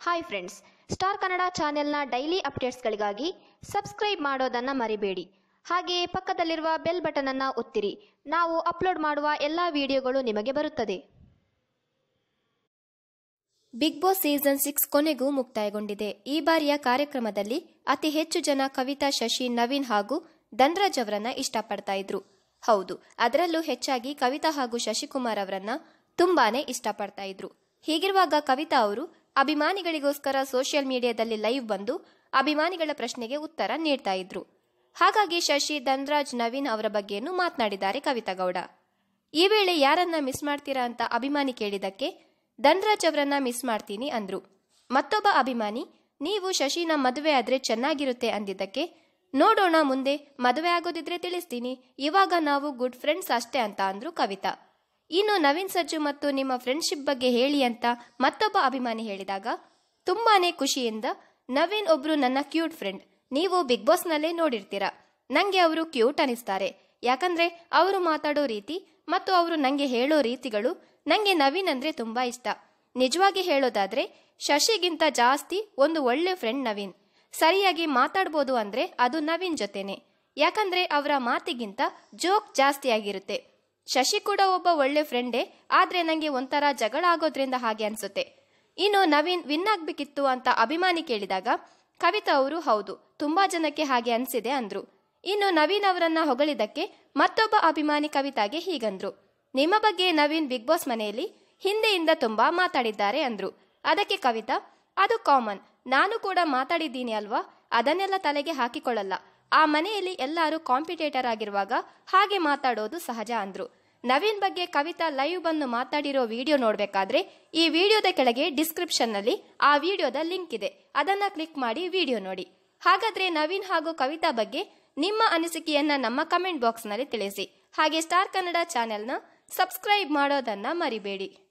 Hi friends star Kannada ಚಾನೆಲ್ನ daily ಅಪ್ಡೇಟ್ಸ್ಗಳಿಗಾಗಿ subscribe ಮಾಡೋದನ್ನು ಮರಿಬೇಡಿ. ಹಾಗೆಯೇ ಪಕ್ಕದಲ್ಲಿರುವ ಬೆಲ್ ಬಟನನ್ನು ಒತ್ತಿರಿ. ನಾವು ಅಪ್ಲೋಡ್ ಮಾಡುವ ಎಲ್ಲ ವಿಡಿಯೋಗಳು ನಿಮಗೆ ಬರುತ್ತದೆ. ಬಿಗ್ ಬಾಸ್ ಸೀಸನ್ ಸಿಕ್ಸ್ ಕೊನೆಗೂ ಮುಕ್ತಾಯಗೊಂಡಿದೆ. ಈ ಬಾರಿಯ ಕಾರ್ಯಕ್ರಮದಲ್ಲಿ ಅತಿ ಹೆಚ್ಚು ಜನ ಕವಿತಾ, ಶಶಿ, ನವೀನ್ ಹಾಗೂ ಧನ್ರಾಜ್ ಅವರನ್ನ ಇಷ್ಟಪಡ್ತಾ ಇದ್ರು. ಹೌದು, ಅದರಲ್ಲೂ ಹೆಚ್ಚಾಗಿ ಕವಿತಾ ಹಾಗೂ ಶಶಿಕುಮಾರ್ ಅವರನ್ನ ತುಂಬಾನೇ ಇಷ್ಟಪಡ್ತಾ ಇದ್ರು. ಹೀಗಿರುವಾಗ ಕವಿತಾ ಅವರು ಅಭಿಮಾನಿಗಳಿಗೋಸ್ಕರ ಸೋಷಿಯಲ್ ಮೀಡಿಯಾದಲ್ಲಿ ಲೈವ್ ಬಂದು ಅಭಿಮಾನಿಗಳ ಪ್ರಶ್ನೆಗೆ ಉತ್ತರ ನೀಡ್ತಾ ಇದ್ರು. ಹಾಗಾಗಿ ಶಶಿ ಧನ್ರಾಜ್ ನವೀನ್ ಅವರ ಬಗ್ಗೆಯನ್ನು ಮಾತನಾಡಿದ್ದಾರೆ ಕವಿತಾ ಗೌಡ. ಈ ವೇಳೆ ಯಾರನ್ನ ಮಿಸ್ ಮಾಡ್ತೀರಾ ಅಂತ ಅಭಿಮಾನಿ ಕೇಳಿದಕ್ಕೆ ಧನ್ರಾಜ್ ಅವರನ್ನ ಮಿಸ್ ಮಾಡ್ತೀನಿ ಅಂದ್ರು. ಮತ್ತೊಬ್ಬ ಅಭಿಮಾನಿ, ನೀವು ಶಶಿನ ಮದುವೆ ಆದ್ರೆ ಚೆನ್ನಾಗಿರುತ್ತೆ ಅಂದಿದ್ದಕ್ಕೆ, ನೋಡೋಣ ಮುಂದೆ ಮದುವೆ ಆಗೋದಿದ್ರೆ ತಿಳಿಸ್ತೀನಿ, ಇವಾಗ ನಾವು ಗುಡ್ ಫ್ರೆಂಡ್ಸ್ ಅಷ್ಟೇ ಅಂತ ಅಂದ್ರು ಕವಿತಾ. ಇನ್ನು ನವೀನ್ ಸಜ್ಜು ಮತ್ತು ನಿಮ್ಮ ಫ್ರೆಂಡ್ಶಿಪ್ ಬಗ್ಗೆ ಹೇಳಿ ಅಂತ ಮತ್ತೊಬ್ಬ ಅಭಿಮಾನಿ ಹೇಳಿದಾಗ, ತುಂಬಾನೇ ಖುಷಿಯಿಂದ, ನವೀನ್ ಒಬ್ರು ನನ್ನ ಕ್ಯೂಟ್ ಫ್ರೆಂಡ್ ನೀವು ಬಿಗ್ ಬಾಸ್ನಲ್ಲೇ ನೋಡಿರ್ತೀರಾ. ನಂಗೆ ಅವರು ಕ್ಯೂಟ್ ಅನಿಸ್ತಾರೆ. ಯಾಕಂದ್ರೆ ಅವರು ಮಾತಾಡೋ ರೀತಿ ಮತ್ತು ಅವರು ನಂಗೆ ಹೇಳೋ ರೀತಿಗಳು ನಂಗೆ ನವೀನ್ ಅಂದ್ರೆ ತುಂಬಾ ಇಷ್ಟ. ನಿಜವಾಗಿ ಹೇಳೋದಾದ್ರೆ, ಶಶಿಗಿಂತ ಜಾಸ್ತಿ ಒಂದು ಒಳ್ಳೆ ಫ್ರೆಂಡ್ ನವೀನ್. ಸರಿಯಾಗಿ ಮಾತಾಡ್ಬೋದು ಅಂದ್ರೆ ಅದು ನವೀನ್ ಜೊತೆನೆ. ಯಾಕಂದ್ರೆ ಅವರ ಮಾತಿಗಿಂತ ಜೋಕ್ ಜಾಸ್ತಿ ಆಗಿರುತ್ತೆ ಶಶಿ ಕೂಡ ಒಬ್ಬ ಒಳ್ಳೆ ಫ್ರೆಂಡೇ, ಆದ್ರೆ ನಂಗೆ ಒಂಥರ ಜಗಳ ಆಗೋದ್ರಿಂದ ಹಾಗೆ ಅನ್ಸುತ್ತೆ. ಇನ್ನು ನವೀನ್ ವಿನ್ ಆಗ್ಬೇಕಿತ್ತು ಅಂತ ಅಭಿಮಾನಿ ಕೇಳಿದಾಗ, ಕವಿತಾ ಅವರು ಹೌದು, ತುಂಬಾ ಜನಕ್ಕೆ ಹಾಗೆ ಅನ್ಸಿದೆ ಅಂದ್ರು. ಇನ್ನು ನವೀನ್ ಅವರನ್ನ ಹೊಗಳಿದಕ್ಕೆ ಮತ್ತೊಬ್ಬ ಅಭಿಮಾನಿ ಕವಿತಾಗೆ ಹೀಗಂದ್ರು. ನಿಮ್ಮ ಬಗ್ಗೆ ನವೀನ್ ಬಿಗ್ ಬಾಸ್ ಮನೆಯಲ್ಲಿ ಹಿಂದೆಯಿಂದ ತುಂಬಾ ಮಾತಾಡಿದ್ದಾರೆ ಅಂದ್ರು. ಅದಕ್ಕೆ ಕವಿತಾ, ಅದು ಕಾಮನ್, ನಾನು ಕೂಡ ಮಾತಾಡಿದ್ದೀನಿ ಅಲ್ವಾ? ಅದನ್ನೆಲ್ಲ ತಲೆಗೆ ಹಾಕಿಕೊಳ್ಳಲ್ಲ. ಆ ಮನೆಯಲ್ಲಿ ಎಲ್ಲರೂ ಕಾಂಪಿಟೇಟರ್ ಆಗಿರುವಾಗ ಹಾಗೆ ಮಾತಾಡೋದು ಸಹಜ ಅಂದ್ರು. ನವೀನ್ ಬಗ್ಗೆ ಕವಿತಾ ಲೈವ್ ಬಂದು ಮಾತಾಡಿರೋ ವಿಡಿಯೋ ನೋಡ್ಬೇಕಾದ್ರೆ ಈ ವಿಡಿಯೋದ ಕೆಳಗೆ ಡಿಸ್ಕ್ರಿಪ್ಷನ್ನಲ್ಲಿ ಆ ವಿಡಿಯೋದ ಲಿಂಕ್ ಇದೆ. ಅದನ್ನ ಕ್ಲಿಕ್ ಮಾಡಿ ವಿಡಿಯೋ ನೋಡಿ. ಹಾಗಾದ್ರೆ ನವೀನ್ ಹಾಗೂ ಕವಿತಾ ಬಗ್ಗೆ ನಿಮ್ಮ ಅನಿಸಿಕೆಯನ್ನ ನಮ್ಮ ಕಮೆಂಟ್ ಬಾಕ್ಸ್ನಲ್ಲಿ ತಿಳಿಸಿ. ಹಾಗೆ ಸ್ಟಾರ್ ಕನ್ನಡ ಚಾನೆಲ್ನ ಸಬ್ಸ್ಕ್ರೈಬ್ ಮಾಡೋದನ್ನ ಮರಿಬೇಡಿ.